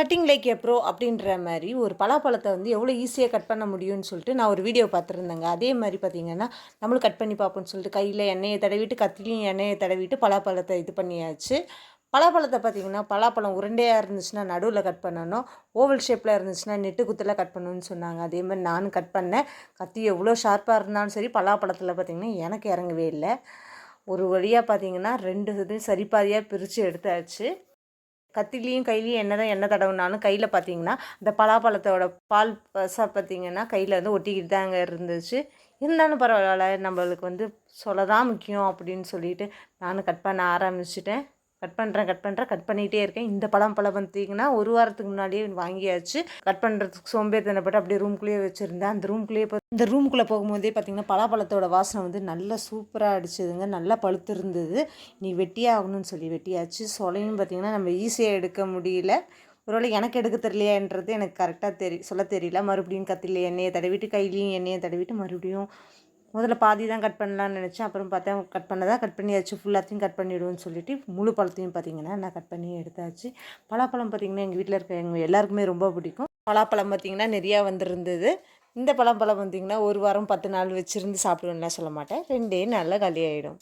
Cutting like a bro அப்படின்ற மாதிரி ஒரு பலாப்பழத்தை வந்து எவ்வளோ ஈஸியாக கட் பண்ண முடியும்னு சொல்லிட்டு நான் ஒரு வீடியோ பார்த்துருந்தேங்க. அதே மாதிரி பார்த்தீங்கன்னா நம்மளும் கட் பண்ணி பார்ப்போம்னு சொல்லிட்டு கையில் எண்ணெயை தடவிட்டு கத்திலையும் எண்ணெயை தடவிட்டு பலாப்பழத்தை இது பண்ணியாச்சு. பலாப்பழத்தை பார்த்தீங்கன்னா பலாப்பழம் உருண்டையாக இருந்துச்சுன்னா நடுவில் கட் பண்ணணும் ஓவல் ஷேப்பில் இருந்துச்சுன்னா நெட்டு குத்தில் கட் பண்ணணும்னு சொன்னாங்க. அதே மாதிரி நானும் கட் பண்ணேன். கத்தி எவ்வளோ ஷார்ப்பாக இருந்தாலும் சரி பலாப்பழத்தில் பார்த்தீங்கன்னா எனக்கு இறங்கவே இல்லை. ஒரு வழியாக பார்த்தீங்கன்னா ரெண்டு இது சரிப்பாதியாக பிரித்து எடுத்தாச்சு. கத்திலையும் கையிலையும் என்ன தான் எண்ணெய் தடவுனாலும் கையில் பார்த்தீங்கன்னா இந்த பலாப்பழத்தோட பால் பசா பார்த்தீங்கன்னா கையில் வந்து ஒட்டிக்கிட்டு தாங்க இருந்துச்சு. இருந்தாலும் பரவாயில்ல நம்மளுக்கு வந்து சொல்ல தான் முக்கியம் அப்படின்னு சொல்லிட்டு நானும் கட் பண்ண ஆரம்பிச்சிட்டேன். கட் பண்ணுறேன் கட் பண்ணுறேன் கட் பண்ணிகிட்டே இருக்கேன். இந்த பழம் பழம் பார்த்தீங்கன்னா ஒரு வாரத்துக்கு முன்னாடியே வாங்கியாச்சு. கட் பண்ணுறதுக்கு சோம்பேறித்தனப்பட்டு அப்படியே ரூம்குள்ளேயே வச்சுருந்தேன். அந்த ரூம்குள்ளேயே இந்த ரூம்குள்ளே போகும்போதே பார்த்தீங்கன்னா பலாப்பழத்தோட வாசனை வந்து நல்லா சூப்பராக அடிச்சதுங்க. நல்லா பழுத்து இருந்தது நீ வெட்டியே ஆகணும்னு சொல்லி வெட்டியாச்சு. சொலையும் பார்த்தீங்கன்னா நம்ம ஈஸியாக எடுக்க முடியல. ஒருவேளை எனக்கு எடுக்க தெரியலையான்றது எனக்கு கரெக்டாக தெரி சொல்ல தெரியல. மறுபடியும் கத்தில எண்ணெயை தடவிட்டு கையிலையும் எண்ணெயை தடவிட்டு மறுபடியும் முதல்ல பாதி தான் கட் பண்ணலான்னு நினச்சேன். அப்புறம் பார்த்தா கட் பண்ணதான் கட் பண்ணியாச்சு ஃபுல்லாத்தையும் கட் பண்ணிவிடுவோன்னு சொல்லிட்டு முழு பழத்தையும் பார்த்தீங்கன்னா நான் கட் பண்ணி எடுத்தாச்சு. பலாப்பழம் பார்த்திங்கன்னா எங்கள் வீட்டில் இருக்க எங்கள் எல்லாருக்குமே ரொம்ப பிடிக்கும். பலாப்பழம் பார்த்திங்கன்னா நிறையா வந்துருந்தது. இந்த பழம் பழம் பார்த்திங்கன்னா ஒரு வாரம் பத்து நாள் வச்சுருந்து சாப்பிடுவேன்லாம் சொல்ல மாட்டேன். ரெண்டே நாளில் காலியாகிடும்